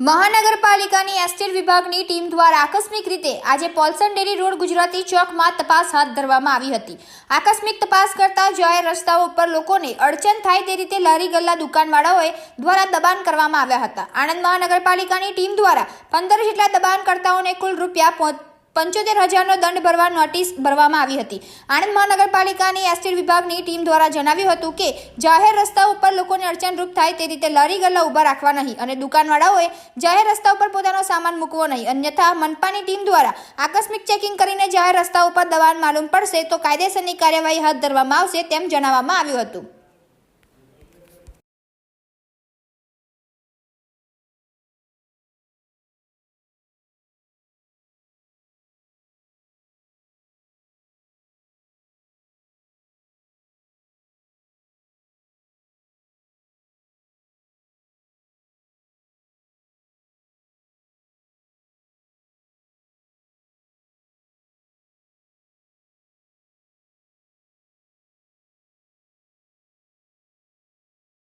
મહાનગરપાલિકાની એસ્ટેટ વિભાગની ટીમ દ્વારા આકસ્મિક રીતે આજે પોલ્સન ડેરી રોડ ગુજરાતી ચોકમાં તપાસ હાથ ધરવામાં આવી હતી. આકસ્મિક તપાસ કરતા જાહેર રસ્તાઓ ઉપર લોકોને અડચણ થાય તે રીતે લારી ગલ્લા દુકાનવાળાઓએ દ્વારા દબાણ કરવામાં આવ્યા હતા. આણંદ મહાનગરપાલિકાની ટીમ દ્વારા પંદર જેટલા દબાણકર્તાઓને કુલ રૂપિયા પંચોતેર હજારનો દંડ ભરવા નોટિસ ભરવામાં આવી હતી. આણંદ મહાનગરપાલિકાની એસ્ટેટ વિભાગની ટીમ દ્વારા જણાવ્યું હતું કે, જાહેર રસ્તા ઉપર લોકોને અડચણરૂપ થાય તે રીતે લારી ગલ્લા ઊભા રાખવા નહીં અને દુકાનવાળાઓએ જાહેર રસ્તા ઉપર પોતાનો સામાન મૂકવો નહીં. અન્યથા, મનપાની ટીમ દ્વારા આકસ્મિક ચેકિંગ કરીને જાહેર રસ્તા ઉપર દબાણ માલુમ પડશે તો કાયદેસરની કાર્યવાહી હાથ ધરવામાં આવશે તેમ જણાવવામાં આવ્યું હતું.